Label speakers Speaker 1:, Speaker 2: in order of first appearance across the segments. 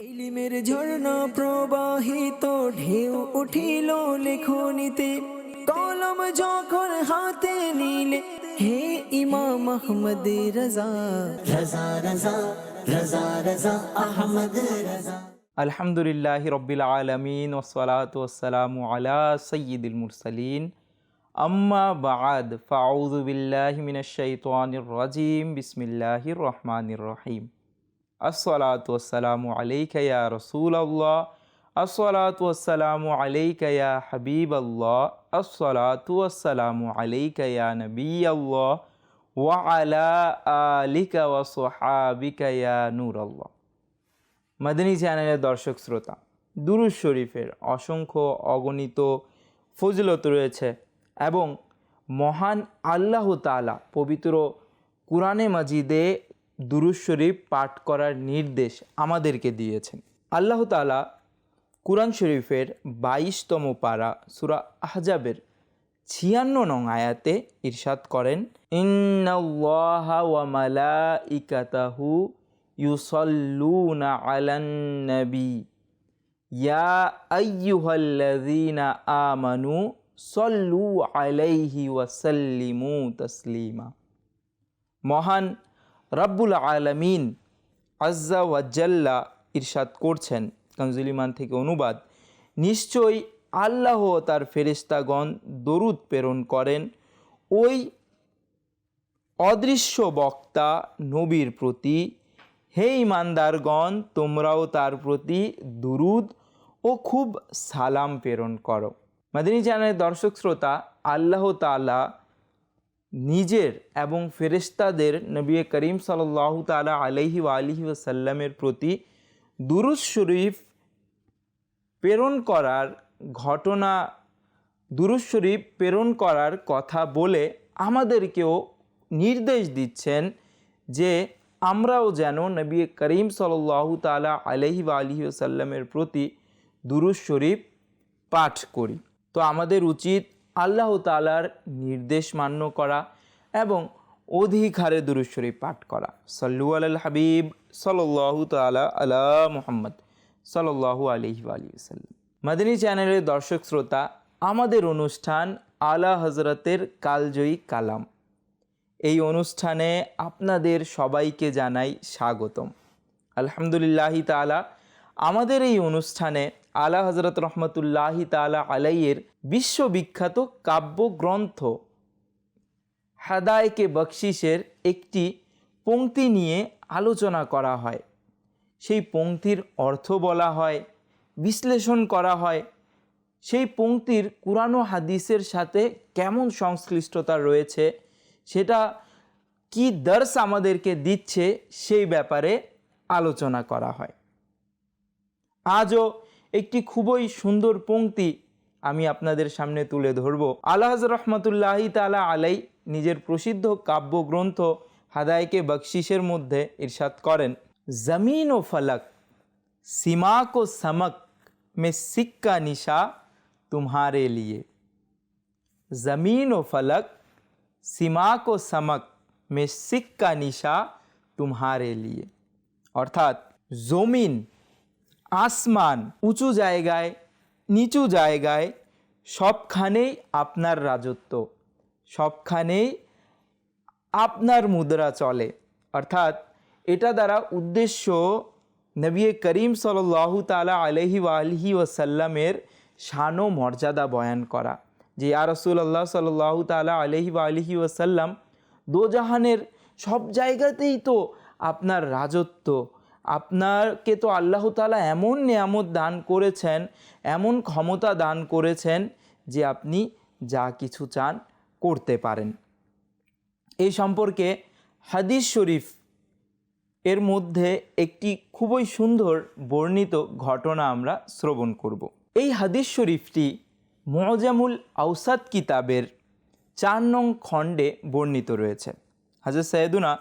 Speaker 1: ইলিমের ঝর্ণা প্রবাহিত ঢেউ উঠিল লেখনিতে। কলম যখন হাতে নিলে হে ইমাম আহমদ রাজা। রাজা রাজা রাজা রাজা আহমদ রাজা।
Speaker 2: আলহামদুলিল্লাহ রব্বিল আলমিন ওসলাত ওসালাম আলা সঈদুল মুরসালিন। আম্মা বাদ ফাউযু বিল্লাহি মিনাশ শাইতানির রাজিম বিসমিল্লাহির রহমানির রহিম। আসসালাতু ওয়াসসালামু আলাইকা ইয়া রাসূলুল্লাহ, আসসালাতু ওয়াসসালামু আলাইকা ইয়া হাবিবাল্লাহ, আসসালাতু ওয়াসসালামু আলাইকা ইয়া ওয়া আলা আলিকা ওয়া সাহাবিকা ইয়া নূরাল্লাহ। মাদানী চ্যানেলের দর্শক শ্রোতা দুরুজ শরীফের অসংখ্য অগণিত ফজিলত রয়েছে এবং মহান আল্লাহ তালা পবিত্র কুরআনে মাজিদে দুরুজ শরীফ পাঠ করার নির্দেশ আমাদেরকে দিয়েছেন। আল্লাহ তালা কুরআন শরীফের বাইশতম পারা সুরা আহজাবের ছিয়ান্ন নং আয়াতে ইরশাদ করেন, ইন্নাল্লাহা ইউসাল্লুনা আলান নবী। ইয়া আইয়ুহাল্লাযীনা আমানু সল্লু আলাইহি ওয়াসাল্লিমু তাসলিমা। মহান রাব্বুল আলামিন আজ্জা ওয়াজ্জাল্লা ইরশাদ করছেন কনজুলিমান থেকে অনুবাদ। নিশ্চয়ই আল্লাহ তার ফেরেশতাগণ দরুদ প্রেরণ করেন। ওই অদৃশ্য বক্তা নবীর প্রতি, হে ইমানদারগণ তোমরাও তার প্রতি দুরুদ ও খুব সালাম প্রেরণ করো। মাদিনী চ্যানেলের দর্শক শ্রোতা, আল্লাহ তালা নিজের এবং ফেরেশতাদের নবী করিম সাল্লাহ তালা আলহি আলহি ওসাল্লামের প্রতি দুরুদ শরীফ প্রেরণ করার ঘটনা, দুরুদ শরীফ প্রেরণ করার কথা বলে আমাদেরকেও নির্দেশ দিচ্ছেন যে আমরাও যেন নবী করিম সাল্লাহ তালা আলহি আলহি সাল্লামের প্রতি দুরুদ শরীফ পাঠ করি। তো আমাদের উচিত আল্লাহ তালার নির্দেশ মান্য করা এবং অধিক হারে দুরুদ শরীফ পাঠ করা। সল্লু আল হাবিব সাল্লাহ তালা আলা মুহাম্মদ সাল্লাহ আলহি আলী সাল্লাম মাদিনী চ্যানেলের দর্শক শ্রোতা, আমাদের অনুষ্ঠান আলা হজরতের কালজয়ী কালাম। এই অনুষ্ঠানে আপনাদের সবাইকে জানাই স্বাগতম। আলহামদুলিল্লাহি তালা আমাদের এই অনুষ্ঠানে আলা হজরত রহমতুল্লাহি তালা আলাইয়ের বিশ্ববিখ্যাত কাব্যগ্রন্থ। হাদায়কে বকশিসের একটি পংক্তি নিয়ে আলোচনা করা হয়। সেই পংক্তির অর্থ বলা হয়, বিশ্লেষণ করা হয়। সেই পংক্তির কুরানো হাদিসের সাথে কেমন সংশ্লিষ্টতা রয়েছে, সেটা কি দর্শ আমাদেরকে দিচ্ছে সেই ব্যাপারে আলোচনা করা হয়। আজও একটি খুবই সুন্দর পংক্তি আমি আপনাদের সামনে তুলে ধরব। আলহাজ রহমতুল্লাহি তালা আলাই নিজের প্রসিদ্ধ কাব্যগ্রন্থ হাদায়কে বকশিসের মধ্যে ইরশাদ করেন। জমিন ও ফলক, সিমাক ও সমক মে সিক্কা নিশা তুমারে লিয়ে। জমিন ও ফলক, সিমাক ও সমক মে সিক্কা নিশা তুমারে লিয়ে। অর্থাৎ জমিন আসমান উঁচু জায়গায়, নিচু জায়গায়, সবখানেই আপনার রাজত্ব, সবখানেই আপনার মুদ্রা চলে। অর্থাৎ এটা দ্বারা উদ্দেশ্য নবী করিম সাল্লাহ তালা আলহি আলহি ওসাল্লামের শান মর্যাদা বয়ান করা। যে ইয়া রসুল্লাহ সাল্লাহ তালা আলহি আলহি ওসাল্লাম দোজাহানের সব জায়গাতেই তো আপনার রাজত্ব আপনাকে তো আল্লাহ তালা এমন নিয়ামত দান করেছেন, এমন ক্ষমতা দান করেছেন যে আপনি যা কিছু চান করতে পারেন। এই সম্পর্কে হাদিস শরীফ এর মধ্যে একটি খুবই সুন্দর বর্ণিত ঘটনা আমরা শ্রবণ করব। এই হাদিস শরীফটি মজামুল আউসাদ কিতাবের চার নং খণ্ডে বর্ণিত রয়েছে। হাজর সৈয়দুনা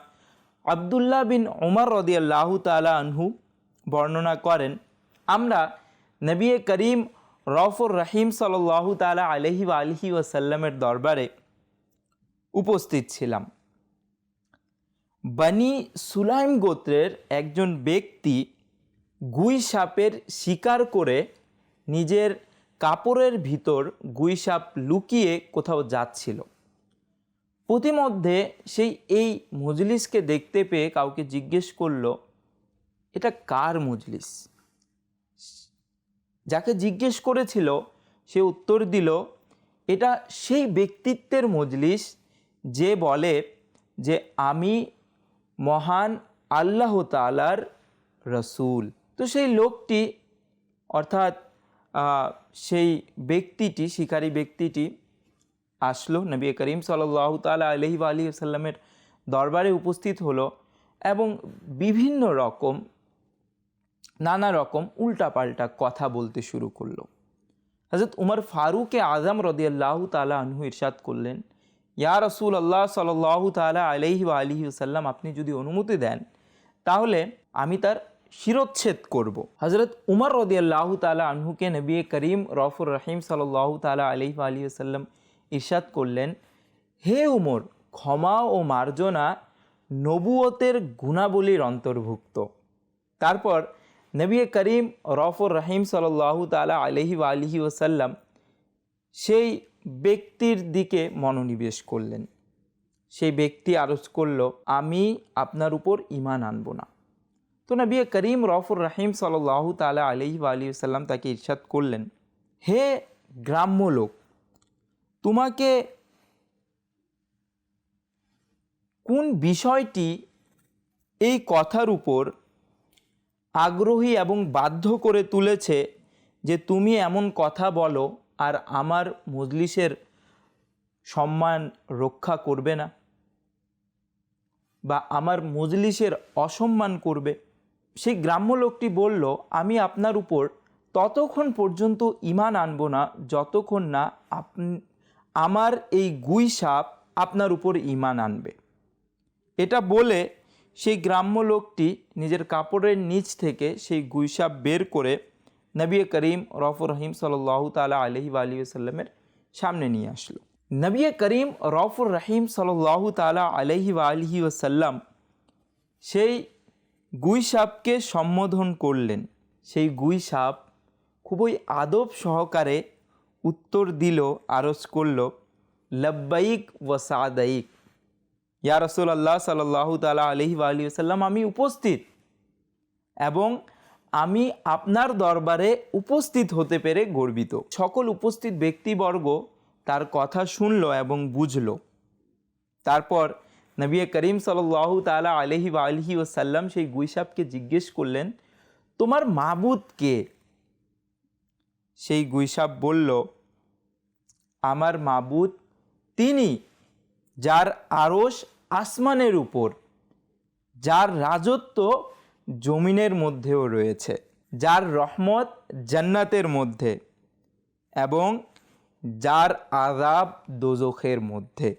Speaker 2: আবদুল্লাহ বিন ওমর রদিয়াল্লাহু তালা আনহু বর্ণনা করেন, আমরা নবী করিম রফুর রহিম সাল্লাহু তালা আলহি আলহি ওয়াসাল্লামের দরবারে উপস্থিত ছিলাম। বানি সুলাইম গোত্রের একজন ব্যক্তি গুই সাপের শিকার করে নিজের কাপড়ের ভিতর গুই সাপ লুকিয়ে কোথাও যাচ্ছিল। প্রতিমধ্যে সেই এই মজলিসকে দেখতে পেয়ে কাউকে জিজ্ঞেস করল, এটা কার মজলিস? যাকে জিজ্ঞেস করেছিল, সে উত্তর দিল, এটা সেই ব্যক্তিত্বের মজলিস যে বলে যে আমি মহান আল্লাহ তালার রসুল। তো সেই লোকটি, অর্থাৎ সেই ব্যক্তিটি, শিকারী ব্যক্তিটি আসলো। নবী করিম সাল্লাহ তালা আলহি আলী সাল্লামের দরবারে উপস্থিত হলো এবং বিভিন্ন রকম, নানা রকম উল্টাপাল্টা কথা বলতে শুরু করল। হজরত উমর ফারুকে আজম রদিয়াল্লাহ তালা আনহু ইরশাদ করলেন, ইয়া রসুল আল্লাহ সাল্লাহ তালা আলহি আলহি সাল্লাম আপনি যদি অনুমতি দেন, তাহলে আমি তার শিরোচ্ছেদ করব। হজরত উমর রদিয়াল্লাহ তালা আনহুকে নবী করিম রফুর রহিম সাল্লাহ তালা আলহি আলহি সাল্লাম ইরশাদ করলেন, হে উমর, ক্ষমা ও মার্জনা নবুয়তের গুণাবলীর অন্তর্ভুক্ত। তারপর নবী করিম রফর রহিম সাল্লাহ তালা আলহি আলহি ওসাল্লাম সেই ব্যক্তির দিকে মনোনিবেশ করলেন। সেই ব্যক্তি আরজ করল, আমি আপনার উপর ইমান আনব না। তো নবী করিম রফর রহিম সাল্লাহ তালা আলহি আলহি সাল্লাম তাকে ইরশাদ করলেন, হে গ্রাম্য লোক তোমাকে কোন বিষয়টি এই কথার উপর আগ্রহী এবং বাধ্য করে তুলেছে যে তুমি এমন কথা বলো আর আমার মজলিসের সম্মান রক্ষা করবে না? বা আমার মজলিসের অসম্মান করবে? সেই গ্রাম্য লোকটি বলল, আমি আপনার উপর ততক্ষণ পর্যন্ত ইমান আনব না, যতক্ষণ না আপনি আমার এই গুই সাপ আপনার উপর ইমান আনবে। এটা বলে সেই গ্রাম্য লোকটি নিজের কাপড়ের নিচ থেকে সেই গুইসাপ বের করে নবী করিম রফর রহিম সাল্লাহ তালা আলহি আলী সাল্লামের সামনে নিয়ে আসলো। নবী করিম রফুর রহিম সাল্লাহ তালা আলহি আলহি ওসাল্লাম সেই গুই সাপকে সম্বোধন করলেন। সেই গুই সাপ খুবই আদব সহকারে উত্তর দিল, আরজ করল, লব্বাইক ও সাদাইক। ইয়া রসুল আল্লাহ সাল্লাহ তালা আলহি আলী সাল্লাম আমি উপস্থিত। এবং আমি আপনার দরবারে উপস্থিত হতে পেরে গর্বিত। সকল উপস্থিত ব্যক্তিবর্গ তার কথা শুনল এবং বুঝল। তারপর নবী করিম সাল্লাহ তালা আলহি আলহি ওসাল্লাম সেই গুইসাবকে জিজ্ঞেস করলেন, তোমার মাবুদ কে? সেই গুইসাব বলল আমার মাবুদ, তিনি যার আরস আসমানের উপর, যার রাজত্ব জমিনের মধ্যেও রয়েছে, যার রহমত জান্নাতের মধ্যে এবং যার আজাব দোজখের মধ্যে।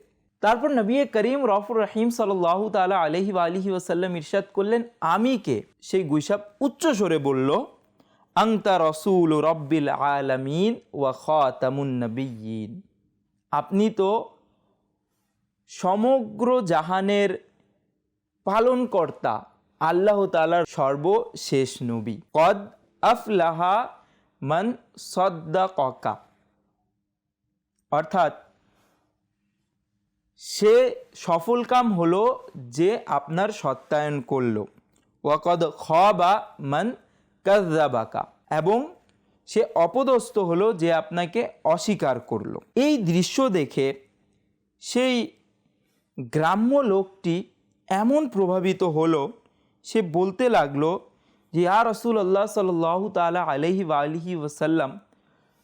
Speaker 2: তারপর নবী করিম রফুর রহিম সাল্লাহ তালা আলহি আলহি ওসাল্লাম ইরশাদ করলেন, আমি কে? সেই গুইসাব উচ্চ স্বরে বলল আংতা রসুল রব্বিল আলমিন ওয়া খাতামুন নবীন আপনি তো সমগ্র জাহানের পালনকর্তা, আল্লাহ তালার সর্বশেষ নবী। কদ আফলাহা মান সদ্দা ককা অর্থাৎ, সে সফলকাম হলো যে আপনার সত্যায়ন করল। ওয়াকদ খবা মান কাজাবাকা এবং সে অপদস্থ হলো যে আপনাকে অস্বীকার করল। এই দৃশ্য দেখে সেই গ্রাম্য লোকটি এমন প্রভাবিত হলো, সে বলতে লাগল যে আর রসুল আল্লাহ সাল্লাহ তালা আলহি আলহি ওসাল্লাম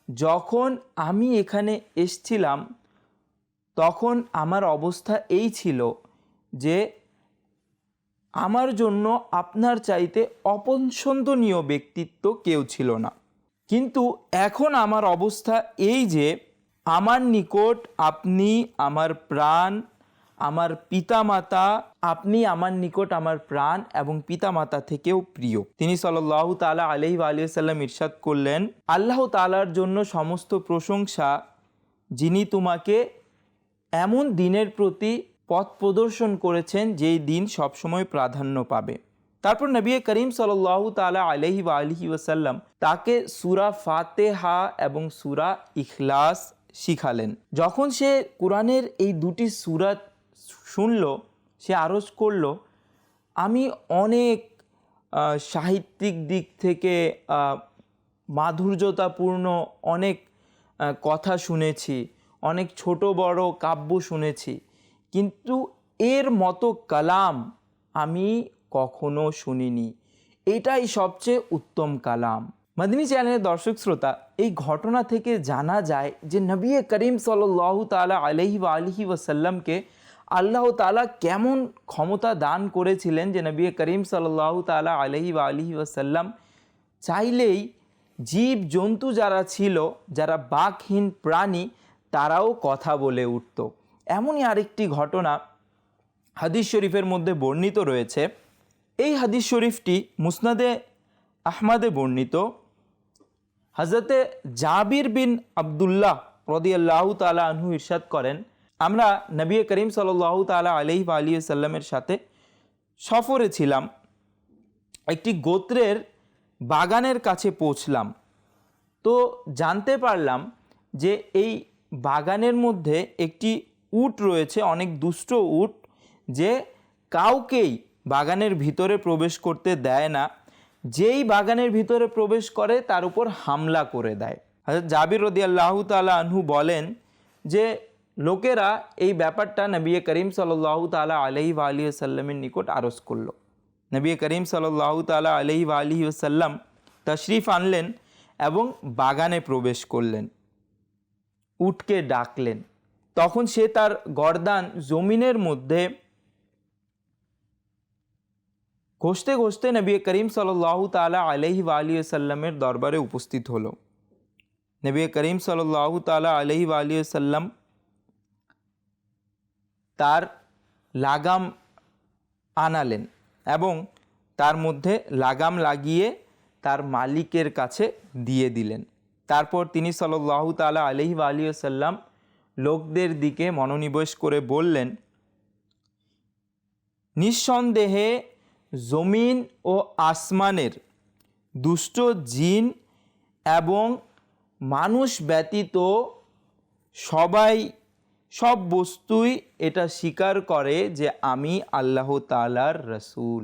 Speaker 2: যখন আমি এখানে এসছিলাম, তখন আমার অবস্থা এই ছিল যে আমার জন্য আপনার চাইতে অপছন্দনীয় ব্যক্তিত্ব কেউ ছিল না। কিন্তু এখন আমার অবস্থা এই যে, আমার নিকট আপনি আমার প্রাণ, আমার পিতামাতা, আপনি আমার নিকট আমার প্রাণ এবং পিতামাতা থেকেও প্রিয়। তিনি সাল্লাহ তালা আলহি আলিয়া সাল্লাম ইরশাদ করলেন, আল্লাহ তালার জন্য সমস্ত প্রশংসা যিনি তোমাকে এমন দিনের প্রতি পথ প্রদর্শন করেছেন যেই দিন সবসময় প্রাধান্য পাবে। তারপর নবী করিম সাল্লাহ তালা আলহি বা আলহি ওসাল্লাম তাকে সুরা ফাতেহা এবং সুরা ইখলাস শিখালেন। যখন সে কোরআনের এই দুটি সুরাত শুনল, সে আরজ করল, আমি অনেক সাহিত্যিক দিক থেকে মাধুর্যতাপূর্ণ অনেক কথা শুনেছি, অনেক ছোট বড় কাব্য শুনেছি। কিন্তু এর মতো কালাম আমি কখনো শুনিনি। এটাই সবচেয়ে উত্তম কালাম। মাদিনী চ্যানেলের দর্শক শ্রোতা, এই ঘটনা থেকে জানা যায় যে নবী করিম সাল্লাহ তালা আলহি আলহি ওসাল্লামকে আল্লাহ তালা কেমন ক্ষমতা দান করেছিলেন যে নবী করিম সাল্লাহ তালা আলহি আলহি ওসাল্লাম চাইলেই জীব জন্তু যারা ছিল, যারা বাকহীন প্রাণী, তারাও কথা বলে উঠত। এমনই আরেকটি ঘটনা হাদিস শরীফের মধ্যে বর্ণিত রয়েছে। এই হাদিস শরীফটি মুসনাদে আহমাদে বর্ণিত। হজরতে জাবির বিন আবদুল্লাহ রদিয়াল্লাহ তালা আনহু ইরশাদ করেন, আমরা নবী করিম সাল্লাহ তালা আলহি আলী সাল্লামের সাথে সফরে ছিলাম। একটি গোত্রের বাগানের কাছে পৌঁছলাম। তো জানতে পারলাম যে এই বাগানের মধ্যে একটি উট রয়েছে, অনেক দুষ্ট উট, যে কাউকেই বাগানের ভিতরে প্রবেশ করতে দেয় না। যেই বাগানের ভিতরে প্রবেশ করে, তার উপর হামলা করে দেয়। জাবির রদি আল্লাহ তালা আনহু বলেন যে, লোকেরা এই ব্যাপারটা নবী করিম সাল্লাহ তালা আলহি আলী সাল্লামের নিকট আরজ করল। নবী করিম সাল্লাহ তালা আলহি আলী তশরিফ আনলেন এবং বাগানে প্রবেশ করলেন। উটকে ডাকলেন। তখন সে তার গরদান জমিনের মধ্যে ঘষতে ঘষতে নবী করিম সাল্লাহ তালা আলহি আলী সাল্লামের দরবারে উপস্থিত হলো। নবী করিম সাল্লাহ তালা আলহি আলী সাল্লাম তার লাগাম আনালেন এবং তার মধ্যে লাগাম লাগিয়ে তার মালিকের কাছে দিয়ে দিলেন। তারপর তিনি সাল্লাহ তালা আলহি আলী সাল্লাম লোকদের দিকে মনোনিবেশ করে বললেন, নিঃসন্দেহে জমিন ও আসমানের দুষ্ট জিন এবং মানুষ ব্যতীত সবাই সব বস্তুই এটা স্বীকার করে যে আমি আল্লাহ তালার রসুল।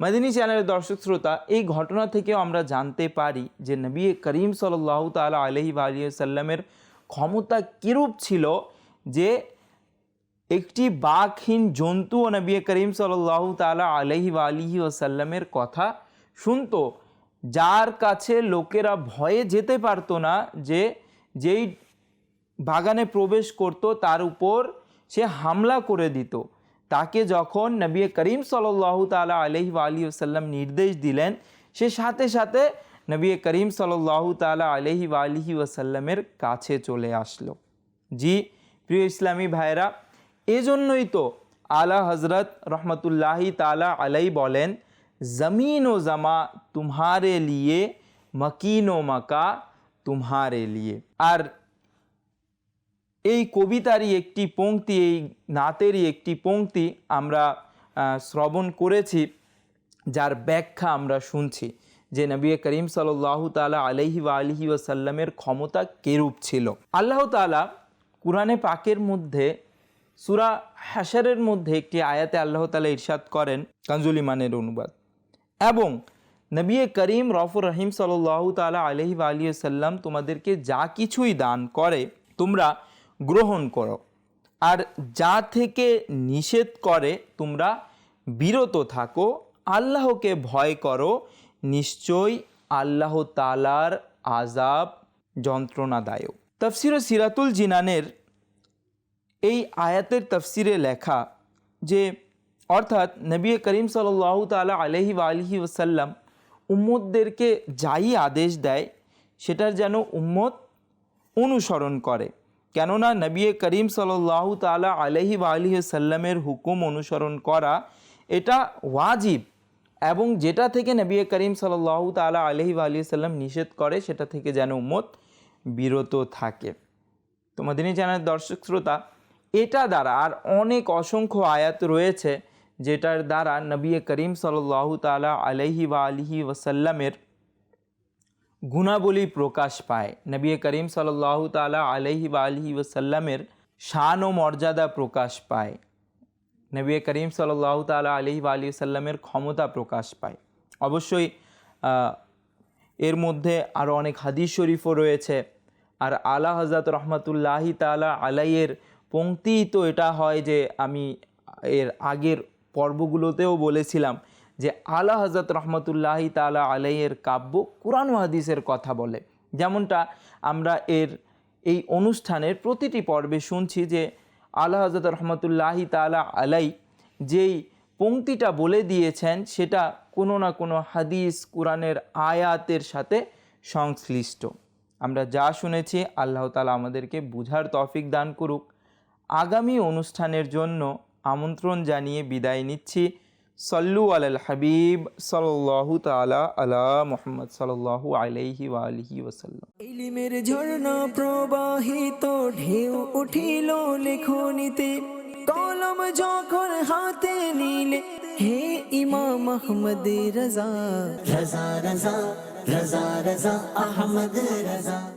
Speaker 2: মাদিনী চ্যানেলের দর্শক শ্রোতা, এই ঘটনা থেকেও আমরা জানতে পারি যে নবী করিম সাল্লাহ তালা আলহি আলিয়া সাল্লামের ক্ষমতা কীরূপ ছিল যে একটি বাঘহীন জন্তু ও নবী করিম সাল্লাহ তালা আলহি আলিহি ওসাল্লামের কথা শুনতো, যার কাছে লোকেরা ভয়ে যেতে পারতো না যে যেই বাগানে প্রবেশ করত তার উপর সে হামলা করে দিত। তাকে যখন নবী করিম সাল্লাহ তালা আলহি আলী সাল্লাম নির্দেশ দিলেন, সে সাথে সাথে নবী করিম সাল্লাহ তালা আলহি আলিহি ওসাল্লামের কাছে চলে আসলো। জি, প্রিয় ইসলামী ভাইরা এজন্যই তো আলা হজরত রহমতুল্লাহি তালা আলাই বলেন, জমিন ও জামা তুমহারে লিয়ে, মকিন ও মাকা তুমহারে লিয়ে। আর এই কবিতারই একটি পংক্তি এই নাতেরই একটি পংক্তি আমরা শ্রবণ করেছি, যার ব্যাখ্যা আমরা শুনছি। যে নবী করিম সাল্লাহ তালা আলহি ওয়া আলহি ওয়াসাল্লামের ক্ষমতা কেরূপ ছিল। আল্লাহ তালা কুরআনে পাকের মধ্যে, সুরা হাসারের মধ্যে একটি আয়াতে আল্লাহ তালা ইরশাদ করেন, কাঞ্জুল ইমানের অনুবাদ। এবং নবী করিম রফুর রহিম সাল্লাহ তালা আলহি আলী সাল্লাম তোমাদেরকে যা কিছুই দান করে, তোমরা গ্রহণ করো। আর যা থেকে নিষেধ করে, তোমরা বিরত থাকো, আল্লাহকে ভয় করো নিশ্চয়ই আল্লাহ তালার আজাব যন্ত্রণাদায়ক। তফসির সিরাতুল জিনানের এই আয়াতের তফসিরে লেখা যে, অর্থাৎ নবী করিম সাল্লাহ তালা আলহি আলহি ওসাল্লাম উম্মদদেরকে যাই আদেশ দেয়, সেটার যেন উম্মত অনুসরণ করে। কেননা নবী করিম সাল্লাহ তালা আলহি আলহি সাল্লামের হুকুম অনুসরণ করা, এটা ওয়াজিব। এবং যেটা থেকে নবী করিম সাল্লাহ তালা আলহি আলহি সাল্লাম নিষেধ করে, সেটা থেকে যেন উম্মত বিরত থাকে। তোমাদের জানার দর্শক শ্রোতা, এটা দ্বারা আর অনেক অসংখ্য আয়াত রয়েছে, যেটার দ্বারা নবী করিম সাল্লাহ তালা আলহি বা আলহি ওসাল্লামের গুণাবলী প্রকাশ পায়। নবী করিম সাল্লাহ তালা আলহি বা আলহি ওসাল্লামের শান ও মর্যাদা প্রকাশ পায়। নবী করিম সাল্লাহ তালা আলহি বা আলি সাল্লামের ক্ষমতা প্রকাশ পায়। অবশ্যই এর মধ্যে আরও অনেক হাদিস শরীফও রয়েছে। আর আলা হজরত রহমতুল্লাহি তালা আলাইয়ের পংক্তি তো এটা হয় যে, আমি এর আগের পর্বগুলোতেও বলেছিলাম যে, আলা হজরত রহমতুল্লাহি তালা আলাইয়ের কাব্য কোরআন হাদিসের কথা বলে। যেমনটা আমরা এর এই অনুষ্ঠানের প্রতিটি পর্বে শুনছি যে আলা হজরত রহমতুল্লাহি তালা আলাই, যেই পংক্তিটা বলে দিয়েছেন, সেটা কোনো না কোনো হাদিস, কোরআনের আয়াতের সাথে সংশ্লিষ্ট। আমরা যা শুনেছি, আল্লাহ তালা আমাদেরকে বুঝার তফিক দান করুক। আগামী অনুষ্ঠানের জন্য আমন্ত্রণ জানিয়ে বিদায় নিচ্ছি। সল্লু আলাল হাবিব সাল্লাহু তালা আলা মোহাম্মদ সাল্লাহু আলাইহি আলহি ওসাল্লাম
Speaker 1: ইলিমের ঝর্ণা প্রবাহিত ঢেউ উঠিল লেখনিতে। কলম যখন হাতে নিলে হে ইমাম আহমদ রাজা।
Speaker 3: রাজা রাজা রাজা রাজা আহমদ রাজা।